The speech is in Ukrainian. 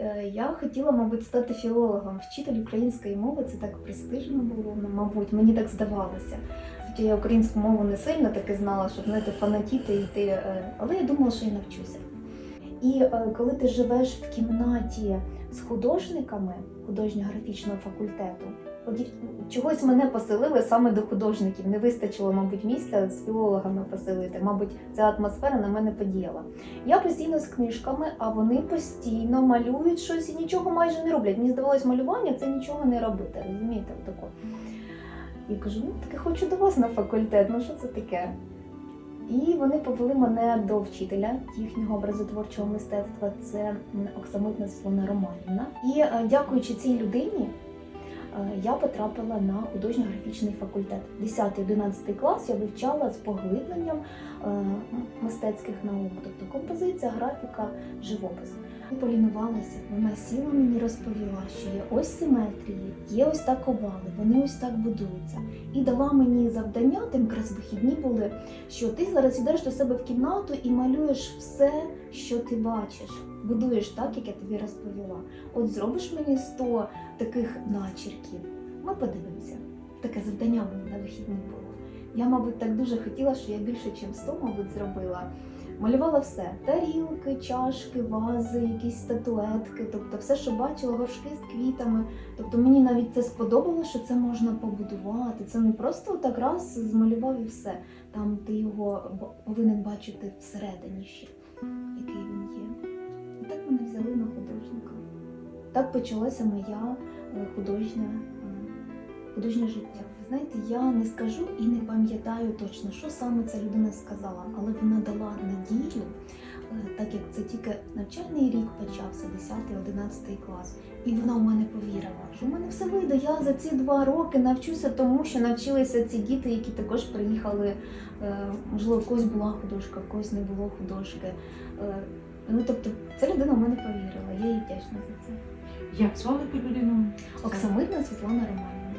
Е, Я хотіла, мабуть, стати філологом. Вчитель української мови це так престижно було, ну, мабуть, мені так здавалося. Хоча я українську мову не сильно таки знала, щоб знаєте, фанатіти йти, е, але я думала, що я навчуся. І е, коли ти живеш в кімнаті з художниками художньо-графічного факультету, от чогось мене поселили саме до художників. Не вистачило, мабуть, місця з філологами поселити. Мабуть, ця атмосфера на мене подіяла. Я постійно з книжками, а вони постійно малюють щось і нічого майже не роблять. Мені здавалось, малювання це нічого не робити. Розумієте, тако. І кажу, ну таки хочу до вас на факультет. Ну що це таке? І вони повели мене до вчителя їхнього образотворчого мистецтва. Це Оксамитна Світлана Романівна. І е, дякуючи цій людині, е, я потрапила на художньо-графічний факультет. 10-11 клас я вивчала з поглибленням е, мистецьких наук, тобто композиція, графіка, живопис. Полінувалася. Вона сіла мені розповіла, що є ось симетрії, є ось так овали, вони ось так будуються. І дала мені завдання, тим якраз вихідні були, що ти зараз йдеш до себе в кімнату і малюєш все, що ти бачиш. Будуєш так, як я тобі розповіла. От зробиш мені 100 таких начерків. Ми подивимося. Таке завдання в мене на вихідні було. Я, мабуть, так дуже хотіла, що я більше, ніж 100, мабуть, зробила. Малювала все: тарілки, чашки, вази, якісь статуетки, тобто все, що бачила, горшки з квітами. Тобто мені навіть це сподобалося, що це можна побудувати. Це не просто так раз змалював і все. Там ти його повинен бачити всередині ще, який він є. І так мене взяли на художника. Так почалося моя е, художня, художнє життя. Ви знаєте, я не скажу і не пам'ятаю точно, що саме ця людина сказала, але вона дала надію, е, так як це тільки навчальний рік почався, 10-11 клас. І вона в мене повірила, що в мене все вийде. Я за ці два роки навчуся тому, що навчилися ці діти, які також приїхали. е, Можливо, в когось була художка, в когось не було художки. Е, Ну, тобто, ця людина в мене повірила, я їй вдячна за це. Як звали ту людину? Оксамитна Світлана Романівна.